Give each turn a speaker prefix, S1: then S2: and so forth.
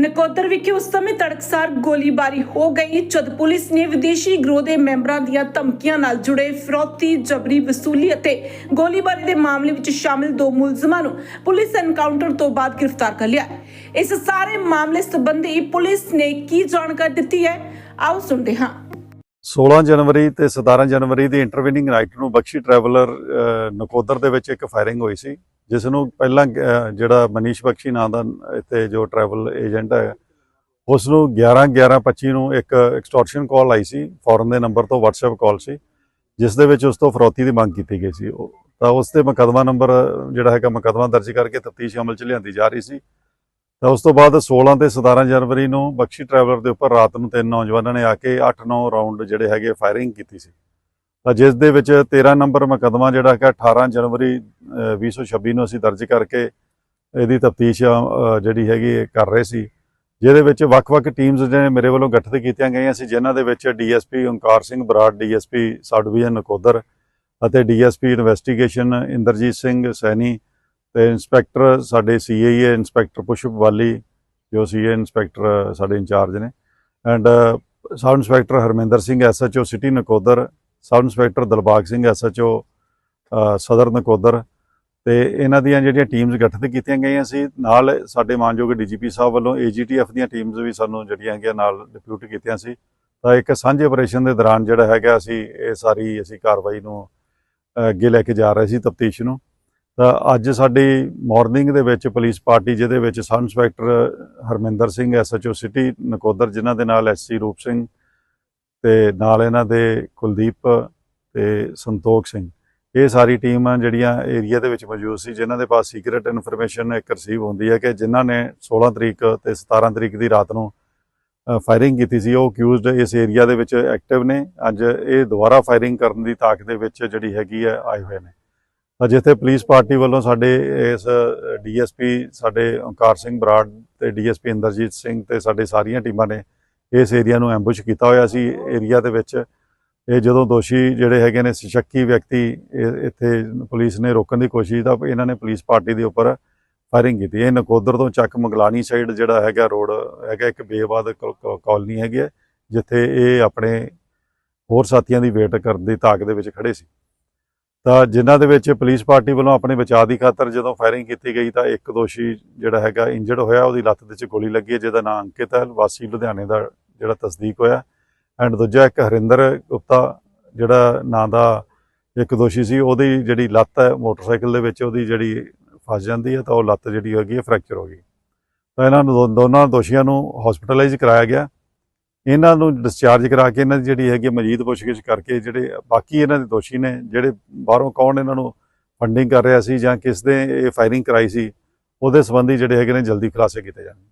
S1: ਨਕੋਦਰ ਵਿਖੇ ਉਸ ਸਮੇਂ ਤੜਕਸਾਰ ਗੋਲੀਬਾਰੀ ਹੋ ਗਈ, ਜਦ ਪੁਲਿਸ ਨੇ ਵਿਦੇਸ਼ੀ ਗਰੋਹ ਦੇ ਮੈਂਬਰਾਂ ਦੀਆਂ ਧਮਕੀਆਂ ਨਾਲ ਜੁੜੇ ਫਰੋਤੀ, ਜਬਰੀ, ਵਸੂਲੀ ਅਤੇ ਗੋਲੀਬਾਰੀ ਦੇ ਮਾਮਲੇ ਵਿੱਚ ਸ਼ਾਮਿਲ ਦੋ ਮੁਲਜ਼ਮਾਂ ਨੂੰ ਪੁਲਿਸ ਐਨਕਾਊਂਟਰ ਤੋਂ ਬਾਅਦ ਗ੍ਰਿਫਤਾਰ ਕਰ ਲਿਆ। ਇਸ ਸਾਰੇ ਮਾਮਲੇ ਸੰਬੰਧੀ ਪੁਲਿਸ ਨੇ ਕੀ ਜਾਣਕਾਰੀ ਦਿੱਤੀ ਹੈ? ਆਓ ਸੁਣਦੇ ਹਾਂ।
S2: 16 ਜਨਵਰੀ ਤੇ 17 ਜਨਵਰੀ ਦੀ ਇੰਟਰਵੀਨਿੰਗ ਨਾਈਟ ਨੂੰ ਬਖਸ਼ੀ ਟਰੈਵਲਰ ਨਕੋਦਰ ਦੇ ਵਿੱਚ ਇੱਕ ਫਾਇਰਿੰਗ ਹੋਈ ਸੀ। ਜਿਸ ਨੂੰ ਪਹਿਲਾਂ ਜਿਹੜਾ ਮਨੀਸ਼ ਬਖਸ਼ੀ ਨਾਂ ਦਾ ਇੱਥੇ ਜੋ ਟਰੈਵਲ ਏਜੰਟ ਹੈ, ਉਸ ਨੂੰ 11 11 25 ਨੂੰ ਇੱਕ ਐਕਸਟੋਰਸ਼ਨ ਕਾਲ ਆਈ ਸੀ ਫੋਰਨ ਦੇ ਨੰਬਰ ਤੋਂ WhatsApp ਕਾਲ ਸੀ, ਜਿਸ ਦੇ ਵਿੱਚ ਉਸ ਤੋਂ ਫਰੋਤੀ ਦੀ ਮੰਗ ਕੀਤੀ ਗਈ ਸੀ। ਉਹ- ਤਾਂ ਉਸ ਤੇ ਮੁਕੱਦਮਾ ਨੰਬਰ ਜਿਹੜਾ ਹੈਗਾ, ਮੁਕੱਦਮਾ ਦਰਜ ਕਰਕੇ ਤਫਤੀਸ਼ ਅਮਲ ਚ ਲਿਆਂਦੀ ਜਾ ਰਹੀ ਸੀ। ਤਾਂ ਉਸ ਤੋਂ ਬਾਅਦ 16 ਤੇ 17 ਜਨਵਰੀ ਨੂੰ ਬਖਸ਼ੀ ਟਰੈਵਲਰ ਦੇ ਉੱਪਰ ਰਾਤ ਨੂੰ ਤਿੰਨ ਨੌਜਵਾਨਾਂ ਨੇ ਆ ਕੇ 8-9 ਰਾਉਂਡ ਜਿਹੜੇ ਹੈਗੇ ਫਾਇਰਿੰਗ ਕੀਤੀ ਸੀ। ਤਾਂ ਜਿਸ ਦੇ ਵਿੱਚ 13 ਨੰਬਰ ਮੁਕੱਦਮਾ ਜਿਹੜਾ ਹੈਗਾ 18 ਜਨਵਰੀ ਅਹ, 2026 ਨੂੰ ਅਸੀਂ ਦਰਜ ਕਰਕੇ ਇਹਦੀ ਤਫਤੀਸ਼ ਜਿਹੜੀ ਹੈਗੀ ਇਹ ਕਰ ਰਹੇ ਸੀ। ਜਿਹਦੇ ਵਿੱਚ ਵੱਖ-ਵੱਖ ਟੀਮਸ ਜਿਹੜੇ ਮੇਰੇ ਵੱਲੋਂ ਗਠਿਤ ਕੀਤੀਆਂ ਗਈਆਂ ਸੀ ਜਿਨ੍ਹਾਂ ਦੇ ਵਿੱਚ DSP Onkar Singh Brar DSP sub division Nakodar ਅਤੇ ਡੀਐਸਪੀ ਇਨਵੈਸਟੀਗੇਸ਼ਨ ਇੰਦਰਜੀਤ ਸਿੰਘ ਸੈਣੀ ਤੇ ਇੰਸਪੈਕਟਰ ਸਾਡੇ ਸੀਏਏ ਇੰਸਪੈਕਟਰ ਪੁਸ਼ਪ ਵਾਲੀ ਜੋ ਸੀਏ ਇੰਸਪੈਕਟਰ ਸਾਡੇ ਇੰਚਾਰਜ ਨੇ। And sub inspector Harminder Singh SHO city Nakodar sub inspector Dalbag Singh SHO Sadar Nakodar ਤੇ ਇਹਨਾਂ ਦੀਆਂ ਜਿਹੜੀਆਂ ਟੀਮਸ ਗਠਿਤ ਕੀਤੀਆਂ ਗਈਆਂ ਸੀ, ਨਾਲ ਸਾਡੇ ਮਾਨਯੋਗ ਡੀਜੀਪੀ ਸਾਹਿਬ ਵੱਲੋਂ ਏਜੀਟੀਐਫ ਦੀਆਂ ਟੀਮਸ ਵੀ ਸਾਨੂੰ ਜਿਹੜੀਆਂ ਹੈਗੀਆਂ ਨਾਲ ਡਿਪਿਊਟ ਕੀਤੀਆਂ ਸੀ। ਤਾਂ ਇੱਕ ਸਾਂਝੇ ਆਪਰੇਸ਼ਨ ਦੇ ਦੌਰਾਨ ਜਿਹੜਾ ਹੈਗਾ ਅਸੀਂ ਇਹ ਸਾਰੀ ਅਸੀਂ ਕਾਰਵਾਈ ਨੂੰ ਅੱਗੇ ਲੈ ਕੇ ਜਾ ਰਹੇ ਸੀ ਤਫਤੀਸ਼ ਨੂੰ। ਤਾਂ ਅੱਜ ਸਾਡੀ ਮਾਰਨਿੰਗ ਦੇ ਵਿੱਚ ਪੁਲਿਸ ਪਾਰਟੀ ਜਿਹਦੇ ਵਿੱਚ sub inspector Harminder Singh SHO city Nakodar ਜਿਨ੍ਹਾਂ ਦੇ ਨਾਲ ਐਸਸੀ ਰੂਪ ਸਿੰਘ ਤੇ ਨਾਲ ਇਹਨਾਂ ਦੇ ਕੁਲਦੀਪ ਤੇ ਸੰਤੋਖ ਸਿੰਘ। ਇਹ ਸਾਰੀ ਟੀਮ ਆ ਜਿਹੜੀਆਂ ਏਰੀਆ ਦੇ ਵਿੱਚ ਮੌਜੂਦ ਸੀ, ਜਿਨ੍ਹਾਂ ਦੇ ਪਾਸ ਸੀਕ੍ਰੀਟ ਇਨਫੋਰਮੇਸ਼ਨ ਇੱਕ ਰਿਸੀਵ ਹੁੰਦੀ ਹੈ ਕਿ ਜਿਨ੍ਹਾਂ ਨੇ 16 ਤਰੀਕ ਤੇ 17 ਤਰੀਕ ਦੀ ਰਾਤ ਨੂੰ ਫਾਇਰਿੰਗ ਕੀਤੀ ਸੀ। ਉਹ ਅਕਿਊਜ਼ਡ ਇਸ ਏਰੀਆ ਦੇ ਵਿੱਚ ਐਕਟਿਵ ਨੇ। ਅੱਜ ਇਹ ਦੁਬਾਰਾ ਫਾਇਰਿੰਗ ਕਰਨ ਦੀ ਤਾਕ ਦੇ ਵਿੱਚ ਜਿਹੜੀ ਹੈਗੀ ਹੈ, ਆਏ ਹੋਏ ਨੇ। ਤਾਂ ਜਿੱਥੇ ਪੁਲਿਸ ਪਾਰਟੀ ਵੱਲੋਂ ਸਾਡੇ ਇਸ ਡੀਐਸਪੀ, ਸਾਡੇ ਓਂਕਾਰ ਸਿੰਘ ਬਰਾੜ ਤੇ ਡੀਐਸਪੀ ਇੰਦਰਜੀਤ ਸਿੰਘ ਤੇ ਸਾਡੇ ਸਾਰੀਆਂ ਟੀਮਾਂ ਨੇ ਇਸ ਏਰੀਆ ਨੂੰ ਐਂਬੁਸ਼ ਕੀਤਾ ਹੋਇਆ ਸੀ ਏਰੀਆ ਦੇ ਵਿੱਚ। ਇਹ ਜਦੋਂ ਦੋਸ਼ੀ ਜਿਹੜੇ ਹੈਗੇ ਨੇ ਸ਼ੱਕੀ ਵਿਅਕਤੀ, ਇਹ- ਇੱਥੇ ਪੁਲਿਸ ਨੇ ਰੋਕਣ ਦੀ ਕੋਸ਼ਿਸ਼ ਤਾਂ ਇਹਨਾਂ ਨੇ ਪੁਲਿਸ ਪਾਰਟੀ ਦੇ ਉੱਪਰ ਫਾਇਰਿੰਗ ਕੀਤੀ। ਇਹ ਨਕੋਦਰ ਤੋਂ ਚੱਕ ਮੰਗਲਾਨੀ ਸਾਈਡ ਜਿਹੜਾ ਹੈਗਾ ਰੋਡ ਹੈਗਾ, ਇੱਕ ਬੇਵਾਦ ਕਾਲਨੀ ਹੈਗੀ ਹੈ, ਜਿੱਥੇ ਇਹ ਆਪਣੇ ਹੋਰ ਸਾਥੀਆਂ ਦੀ ਵੇਟ ਕਰਨ ਦੀ ਤਾਕ ਦੇ ਵਿੱਚ ਖੜੇ ਸੀ। ਤਾਂ ਜਿਨ੍ਹਾਂ ਦੇ ਵਿੱਚ ਪੁਲਿਸ ਪਾਰਟੀ ਵੱਲੋਂ ਆਪਣੇ ਬਚਾਅ ਦੀ ਖਾਤਰ ਜਦੋਂ ਫਾਇਰਿੰਗ ਕੀਤੀ ਗਈ ਤਾਂ ਇੱਕ ਦੋਸ਼ੀ ਜਿਹੜਾ ਹੈਗਾ ਇੰਜਰਡ ਹੋਇਆ, ਉਹਦੀ ਲੱਤ ਦੇ ਵਿੱਚ ਗੋਲੀ ਲੱਗੀ ਹੈ, ਜਿਹਦਾ ਨਾਮ ਅੰਕਿਤ ਹੈ, ਵਾਸੀ ਲੁਧਿਆਣੇ ਦਾ ਜਿਹੜਾ ਤਸਦੀਕ ਹੋਇਆ। ਐਂਡ ਦੂਜਾ ਇੱਕ ਹਰਿੰਦਰ ਗੁਪਤਾ, ਜਿਹੜਾ ਨਾਂ ਦਾ ਇੱਕ ਦੋਸ਼ੀ ਸੀ, ਉਹਦੀ ਜਿਹੜੀ ਲੱਤ ਹੈ, ਮੋਟਰਸਾਈਕਲ ਦੇ ਵਿੱਚ ਉਹਦੀ ਜਿਹੜੀ ਫਸ ਜਾਂਦੀ ਹੈ ਤਾਂ ਉਹ ਲੱਤ ਜਿਹੜੀ ਹੈਗੀ ਹੈ, ਫ੍ਰੈਕਚਰ ਹੋ ਗਈ। ਤਾਂ ਇਹਨਾਂ ਨੂੰ ਦੋ- ਦੋਨਾਂ ਦੋਸ਼ੀਆਂ ਨੂੰ ਹਸਪੀਟਲਾਈਜ਼ ਕਰਾਇਆ ਗਿਆ। ਇਹਨਾਂ ਨੂੰ ਡਿਸਚਾਰਜ ਕਰਾ ਕੇ ਇਹਨਾਂ ਦੀ ਜਿਹੜੀ ਹੈਗੀ ਹੈ, ਮਜੀਦ ਪੁੱਛਗਿੱਛ ਕਰਕੇ ਜਿਹੜੇ ਬਾਕੀ ਇਹਨਾਂ ਦੇ ਦੋਸ਼ੀ ਨੇ, ਜਿਹੜੇ ਬਾਹਰੋਂ ਕੌਣ ਇਹਨਾਂ ਨੂੰ ਫੰਡਿੰਗ ਕਰ ਰਿਹਾ ਸੀ ਜਾਂ ਕਿਸ ਦੇ ਇਹ ਫਾਇਰਿੰਗ ਕਰਾਈ ਸੀ, ਉਹਦੇ ਸੰਬੰਧੀ ਜਿਹੜੇ ਹੈਗੇ ਨੇ, ਜਲਦੀ ਖੁਲਾਸੇ ਕੀਤੇ ਜਾਣਗੇ